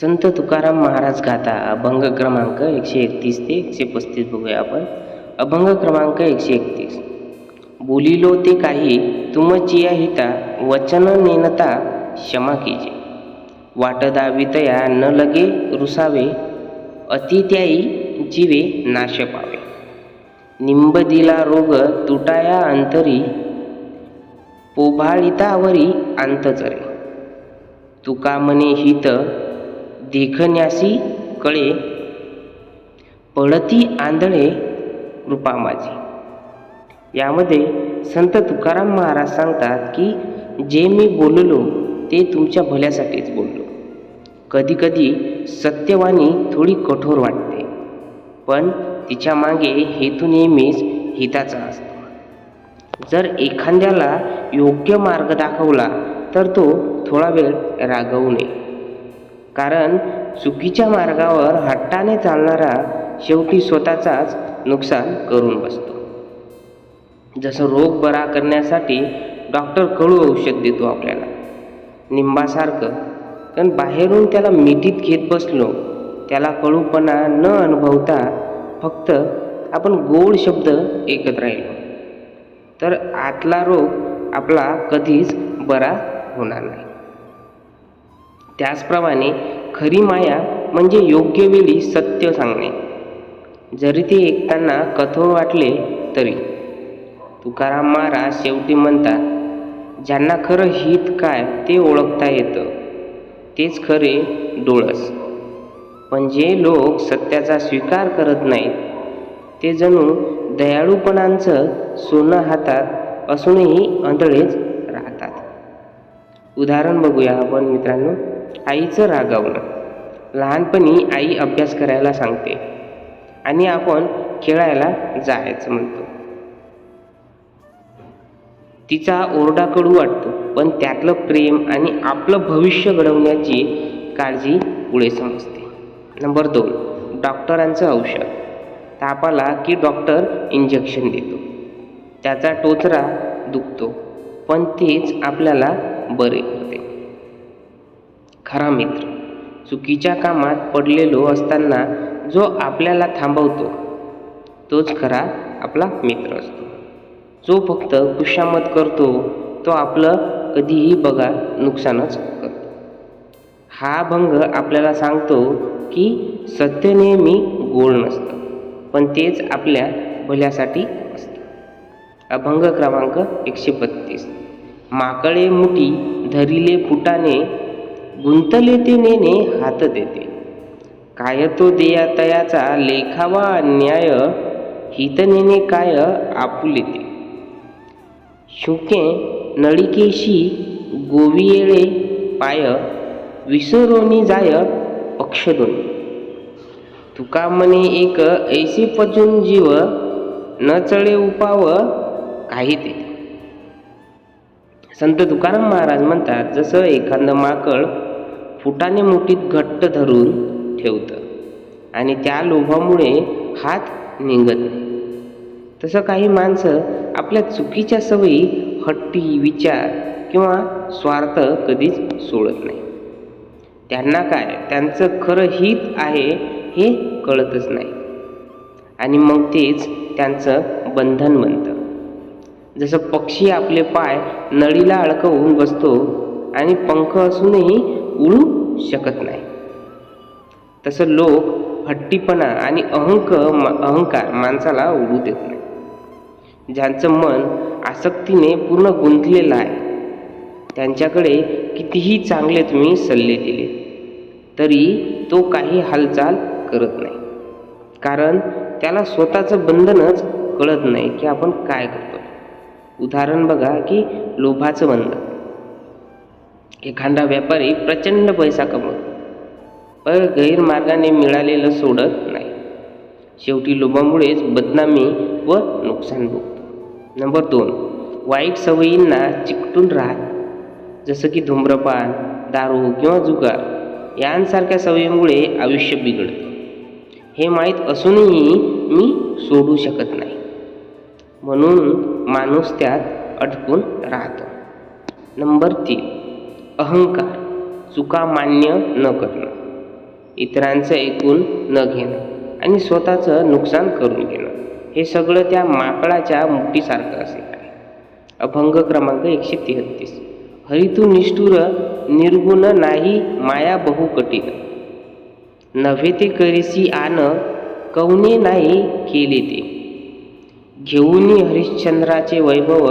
संत तुकाराम महाराज गाथा अभंग क्रमांक एकशे एकतीस ते एकशे पस्तीस बघूया आपण. अभंग क्रमांक एकशे एकतीस. बोलिलो ते काही तुमचिया हिता वचन नेनता क्षमा कीजे. वाट दावितया न लगे रुसावे अतित्याई जीवे नाश पावे. निंब दिला रोग तुटाया अंतरी पोभाळितावरी अंतचरे तुका मने हित देखण्यासी कळे. पळती आंधळे कृपा माझी यामध्ये संत तुकाराम महाराज सांगतात की जे मी बोललो ते तुमच्या भल्यासाठीच बोललो. कधीकधी सत्यवाणी थोडी कठोर वाटते पण तिच्यामागे हेतू नेहमीच हिताचा असतो. जर एखाद्याला योग्य मार्ग दाखवला तर तो थोडा वेळ रागवू नये. कारण चुकीच्या मार्गावर हट्टाने चालणारा शेवटी स्वतःचाच नुकसान करून बसतो. जसं रोग बरा करण्यासाठी डॉक्टर कडू औषध देतो आपल्याला. निंबासारखं. कारण बाहेरून त्याला मिठीत घेत बसलो त्याला कळूपणा न अनुभवता फक्त आपण गोड शब्द ऐकत राहिलो. तर आतला रोग आपला कधीच बरा होणार नाही. त्याचप्रमाणे खरी माया म्हणजे योग्य वेळी सत्य सांगणे. जरी ते ऐकताना कठोर वाटले तरी. तुकाराम महाराज शेवटी म्हणतात ज्यांना खरं हित काय ते ओळखता येतं. तेच खरे डोळस. पण जे लोक सत्याचा स्वीकार करत नाहीत ते जणू दयाळूपणांचं सोनं हातात असूनही आंधळेच राहतात. उदाहरण बघूया आपण मित्रांनो. आईचं रागावणं. लहानपणी आई अभ्यास करायला सांगते. आणि आपण खेळायला जायचं म्हणतो. तिचा ओरडा कडू वाटतो पण त्यातलं प्रेम आणि आपलं भविष्य घडवण्याची काळजी पुढे समजते. नंबर दोन डॉक्टरांचं औषध. तापाला की डॉक्टर इंजेक्शन देतो. त्याचा टोचरा दुखतो पण तेच आपल्याला बरे. खरा मित्र. चुकीच्या कामात पडलेलो असताना जो आपल्याला थांबवतो तोच खरा आपला मित्र असतो. जो फक्त खुशामत करतो तो आपलं कधीही बघा नुकसानच करतो. हा भंग आपल्याला सांगतो की सत्य नेहमी गोड नसतं पण तेच आपल्या भल्यासाठी असतं. अभंग क्रमांक एकशे बत्तीस. माकळे मुठी धरिले फुटाने गुंतले ते नेणे हात देते. काय तो देया तयाचा लेखावा अन्याय हित नेणे काय आपुलेते. शुके नळिकेशी गोवियेळे पाय विसरोनी जाय पक्षदोनी. तुका म्हणे एक ऐसी पचून जीव न चळे उपाव काही ते. संत तुकाराम महाराज म्हणतात जसं एखादं माकड फुटाने मुठीत घट्ट धरून ठेवतं. आणि त्या लोभामुळे हात निघत नाही. तसं काही माणसं आपल्या चुकीच्या सवयी हट्टी विचार किंवा स्वार्थ कधीच सोडत नाही. त्यांना काय? त्यांचं खरं हित आहे हे कळतच नाही. आणि मग तेच त्यांचं बंधन बनतं. जसं पक्षी आपले पाय नळीला अडकवून बसतो आणि पंख असूनही उडू शकत नाही. तसं लोक हट्टीपणा आणि अहंक अहंकार माणसाला उडू देत नाही. ज्यांचं मन आसक्तीने पूर्ण गुंतलेलं आहे त्यांच्याकडे कितीही चांगले तुम्ही सल्ले दिले तरी तो काही हालचाल करत नाही. कारण त्याला स्वतःचं बंधनच कळत नाही की आपण काय करतो उदाहरण बघा की लोभाचं बंधन. एखादा व्यापारी प्रचंड पैसा कमवतो. पण गैरमार्गाने मिळालेलं सोडत नाही. शेवटी लोभामुळेच बदनामी व नुकसान भोगतो. नंबर दोन वाईट सवयींना चिकटून राहत. जसं की धूम्रपान दारू किंवा जुगार यांसारख्या सवयीमुळे आयुष्य बिघडतं. हे माहीत असूनही मी सोडू शकत नाही. म्हणून माणूस त्यात अडकून राहतो. नंबर तीन अहंकार चुका मान्य न करणं. इतरांचं ऐकून न घेणं आणि स्वतःचं नुकसान करून घेणं. हे सगळं त्या माकडाच्या मुठीसारखं असेल अभंग क्रमांक एकशे तेहत्तीस हरितू निष्ठुर निर्गुण नाही माया बहु कठीण. नव्हे ते करीसी आन कवने नाही केले ते. घेऊनी हरिश्चंद्राचे वैभव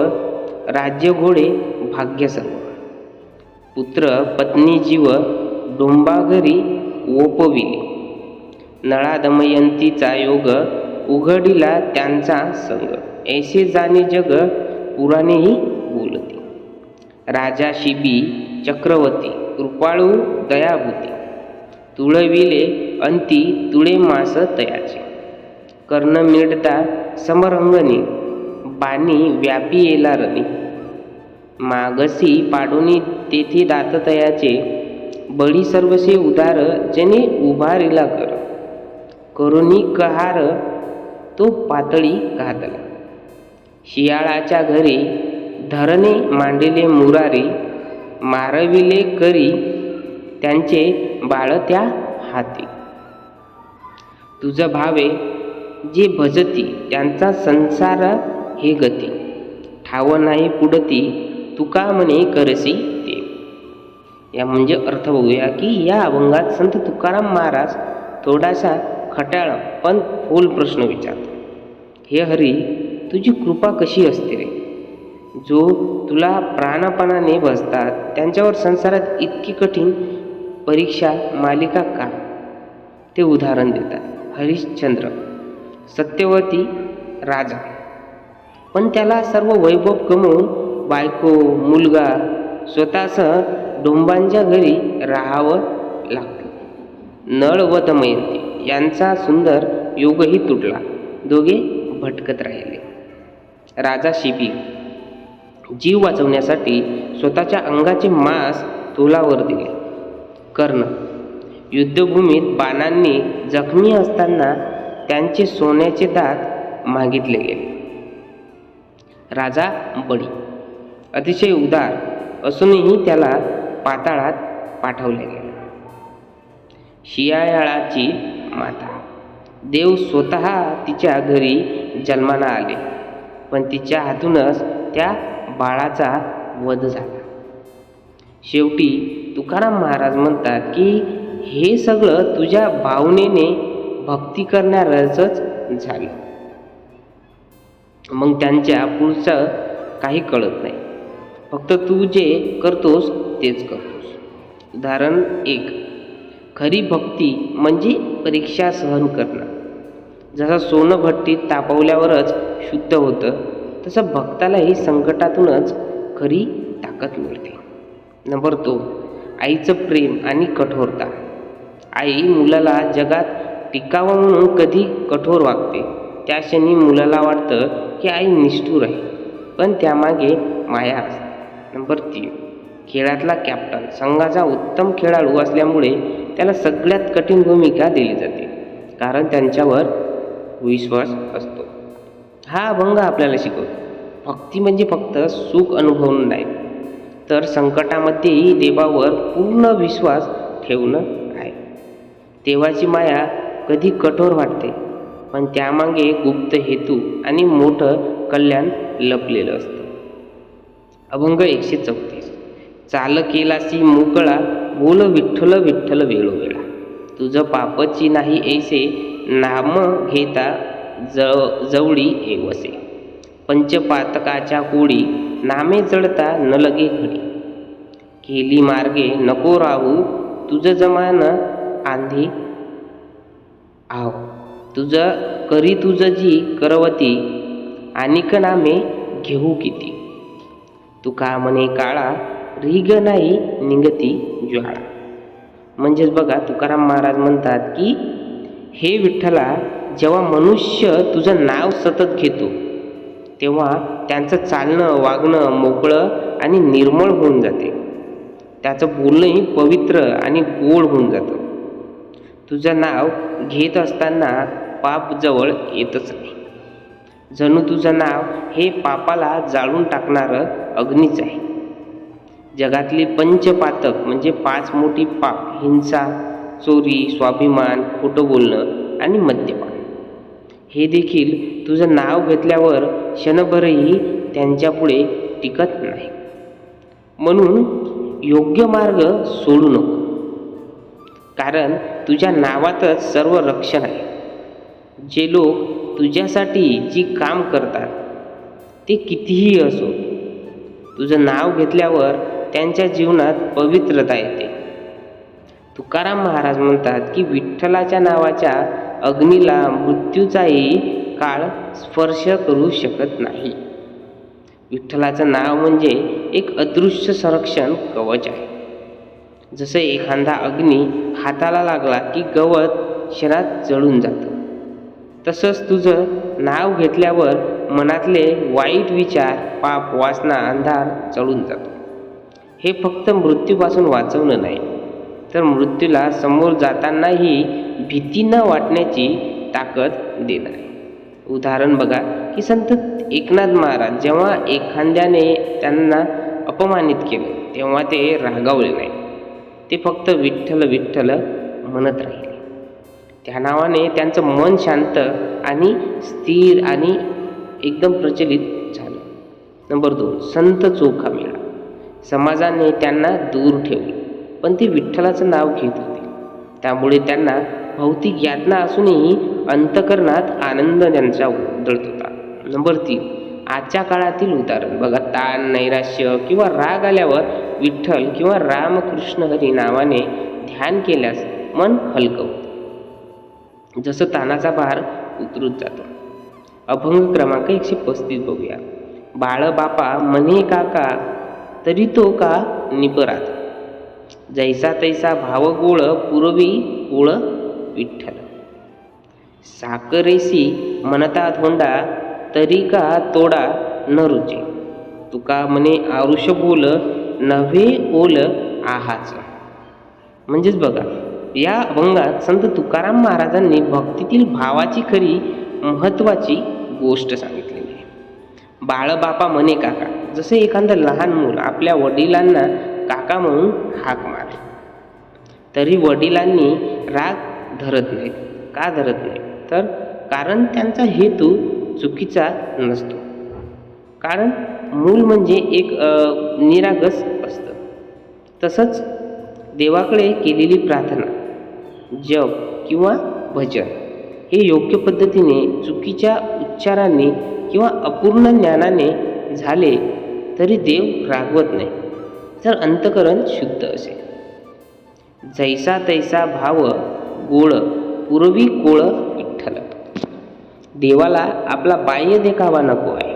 राज्य घोडे भाग्य सर्व पुत्र पत्नी जीव डोंबाघरी ओपविले नळा दमयंतीचा योग उघडिला त्यांचा संग. ऐसे जाणे जग पुराणेही बोलते. राजा शिबी चक्रवर्ती कृपाळू दयाभूती. तुळविले अंती तुळे मास तयाचे. कर्ण मिळता समरंगणी. बाणी व्यापी येला रणी. मागसी पाडुनी तेथी दाततयाचे बळी सर्वसे उदार जने उभारिला कर. करुणी कहार तो पातळी घातला. शियाळाच्या घरी धरणे मांडिले मुरारी मारविले करी त्यांचे बाळ त्या हाती. तुझ भावे जे भजती त्यांचा संसार हे गती. ठाव नाही पुढती तुका म्हणे करसी ते? या म्हणजे अर्थ बघूया की या अभंगात संत तुकाराम महाराज थोडासा खटाळ पण फोल प्रश्न विचारतो हे हरी तुझी कृपा कशी असते रे? जो तुला प्राणपणाने बसतात त्यांच्यावर संसारात इतकी कठीण परीक्षा मालिका का? ते उदाहरण देतात. हरिश्चंद्र सत्यवती राजा. पण त्याला सर्व वैभव गमवून बायको मुलगा स्वतःसह डोंबांच्या घरी राहावं लागतं. नळ व दमयंती यांचा सुंदर योगही तुटला. दोघे भटकत राहिले. राजा शिबी जीव वाचवण्यासाठी स्वतःच्या अंगाचे मांस तोलावर दिले. कर्ण युद्धभूमीत बाणांनी जखमी असताना त्यांचे सोन्याचे दात मागितले गेले. राजा बळी अतिशय उदार असूनही त्याला पाताळात पाठवले गेले. शियाळाची माता. देव स्वतः तिच्या घरी जन्माला आले पण तिच्या हातूनच त्या बाळाचा वध झाला. शेवटी तुकाराम महाराज म्हणतात की हे सगळं तुझ्या भावनेने भक्ती करणारच झालं. मग त्यांच्या पुढचं काही कळत नाही. फक्त तू जे करतोस तेच करतोस. उदाहरण एक. खरी भक्ती म्हणजे परीक्षा सहन करणं जसं सोनं भट्टीत तापवल्यावरच शुद्ध होतं तसं भक्तालाही संकटातूनच खरी ताकद मिळते. नंबर दोन. आईचं प्रेम आणि कठोरता. आई मुलाला जगात टिकावं म्हणून कधी कठोर वागते. त्या क्षणी मुलाला वाटतं की आई निष्ठूर आहे पण त्यामागे माया असते. नंबर तीन. खेळातला कॅप्टन संघाचा उत्तम खेळाडू असल्यामुळे त्याला सगळ्यात कठीण भूमिका दिली जाते. कारण त्यांच्यावर विश्वास असतो. हा अभंग आपल्याला शिकवतो. भक्ती म्हणजे फक्त सुख अनुभवणं नाही तर संकटामध्येही देवावर पूर्ण विश्वास ठेवणं आहे. देवाची माया कधी कठोर वाटते पण त्यामागे गुप्त हेतू आणि मोठं कल्याण लपलेलं असतं. अभंग एकशे चौतीस. चाल केलासी मोकळा बोल विठ्ठल विठ्ठल वेळोवेळा. तुझं पापची नाही ऐसे नाम घेता ज जवळी एवसे पंचपातकाच्या कोळी नामे जळता न लगे घडी. केली मार्गे नको राहू तुझं जमान आंधी आव तुझं करी तुझं जी करवती आणिक नामे घेऊ किती. तुका म्हणे काळा रिग नाही निगती ज्वाळा. म्हणजेच बघा तुकाराम महाराज म्हणतात की हे विठ्ठला जेव्हा मनुष्य तुझं नाव सतत घेतो तेव्हा त्यांचं चालणं वागणं मोकळं आणि निर्मळ होऊन जाते. त्याचं बोलणंही पवित्र आणि गोड होऊन जातं. तुझं नाव घेत असताना पाप जवळ येतच नाही. जणू तुझं नाव हे पापाला जाळून टाकणारं अग्नीच आहे. जगातली पंचपातक म्हणजे पाच मोठी पाप हिंसा चोरी स्वाभिमान खोटं बोलणं आणि मद्यपान. हे देखील तुझं नाव घेतल्यावर क्षणभरही त्यांच्यापुढे टिकत नाही. म्हणून योग्य मार्ग सोडू नको. कारण तुझ्या नावातच सर्व रक्षण आहे. जे लोक तुझ्यासाठी जी काम करतात ते कितीही असो तुझं नाव घेतल्यावर त्यांच्या जीवनात पवित्रता येते. तुकाराम महाराज म्हणतात की विठ्ठलाच्या नावाच्या अग्नीला मृत्यूचाही काळ स्पर्श करू शकत नाही. विठ्ठलाचं नाव म्हणजे एक अदृश्य संरक्षण कवच आहे. जसं एखादा अग्नी हाताला लागला की गवत क्षणात जळून जातं. तसंच तुझं नाव घेतल्यावर मनातले वाईट विचार पाप वासना अंधार चढून जातो. हे फक्त मृत्यूपासून वाचवणं नाही तर मृत्यूला समोर जातानाही भीती न वाटण्याची ताकद देणार. आहे उदाहरण बघा की संत एकनाथ महाराज जेव्हा एखाद्याने त्यांना अपमानित केलं तेव्हा ते रागावले नाही. ते फक्त विठ्ठल विठ्ठल म्हणत राहिले. त्या नावाने त्यांचं मन शांत आणि स्थिर आणि एकदम प्रचलित झालं. नंबर दोन संत चोखा मिळा. समाजाने त्यांना दूर ठेवले पण ते विठ्ठलाचं नाव घेत होते. त्यामुळे त्यांना भौतिक यातना असूनही अंतकरणात आनंद त्यांचा उदळत होता. नंबर तीन आजच्या काळातील उदाहरण. बघा ताण नैराश्य किंवा राग आल्यावर विठ्ठल किंवा रामकृष्ण हरी नावाने ध्यान केल्यास मन हलकं होतं. जसं तानाचा भार उतरत जातो. अभंग क्रमांक एकशे पस्तीस बघूया. बाळ बापा म्हणे काका तरी तो का निपरात? जैसा तैसा भाव गोळ पूर्वी गोळ विठ्ठल. साखरेसी म्हणता धोंडा तरी का तोडा न रुचे? तुका म्हणे आरुष बोल नव्हे ओल आहाच. म्हणजेच बघा या अभंगात संत तुकाराम महाराजांनी भक्तीतील भावाची खरी महत्त्वाची गोष्ट सांगितलेली आहे. बाळबापा म्हणे काका जसे एखादं लहान मूल आपल्या वडिलांना काका म्हणून हाक मारे तरी वडिलांनी राग धरत नाहीत का धरत नाही? तर कारण त्यांचा हेतू चुकीचा नसतो. कारण मूल म्हणजे एक निरागस असतं. तसंच देवाकडे केलेली प्रार्थना जप किंवा भजन. हे योग्य पद्धतीने चुकीच्या उच्चाराने किंवा अपूर्ण ज्ञानाने झाले तरी देव रागवत नाही. तर अंतकरण शुद्ध असेल. जैसा तैसा भाव गोळ पूर्वी कोळ विठ्ठल. देवाला आपला बाह्य देखावा नको आहे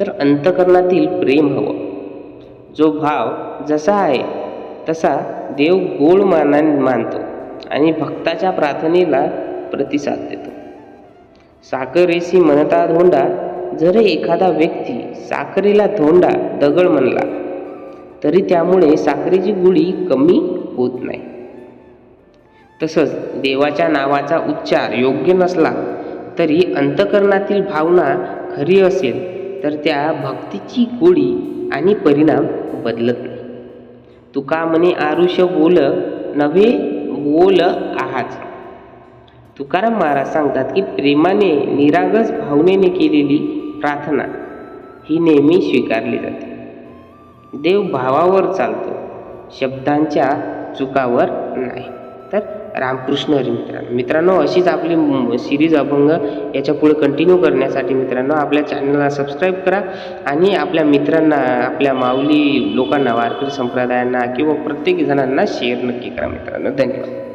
तर अंतकरणातील प्रेम हवं. जो भाव जसा आहे तसा देव गोळ मानाने मानतो. आणि भक्ताच्या प्रार्थनेला प्रतिसाद देतो. साखरेसी म्हणता धोंडा जर एखादा व्यक्ती साखरेला धोंडा दगड म्हणला तरी त्यामुळे साखरेची गुळी कमी होत नाही. तसंच देवाच्या नावाचा उच्चार योग्य नसला तरी अंतकरणातील भावना खरी असेल तर त्या भक्तीची गोळी आणि परिणाम बदलत नाही. तुका म्हणे आरुष्य बोल नव्हे? बोल आहाच तुकाराम महाराज सांगतात की प्रेमाने निरागस भावनेने केलेली प्रार्थना ही नेहमी स्वीकारली जाते. देव भावावर चालतो शब्दांच्या चुकावर नाही. तर रामकृष्ण हरी मित्रांनो. मित्रांनो अशीच आपली सिरीज अभंग याच्यापुढे कंटिन्यू करण्यासाठी मित्रांनो आपल्या चॅनलला सबस्क्राईब करा आणि आपल्या मित्रांना आपल्या माऊली लोकांना वारकरी संप्रदायांना किंवा प्रत्येक जणांना शेअर नक्की करा मित्रांनो. धन्यवाद.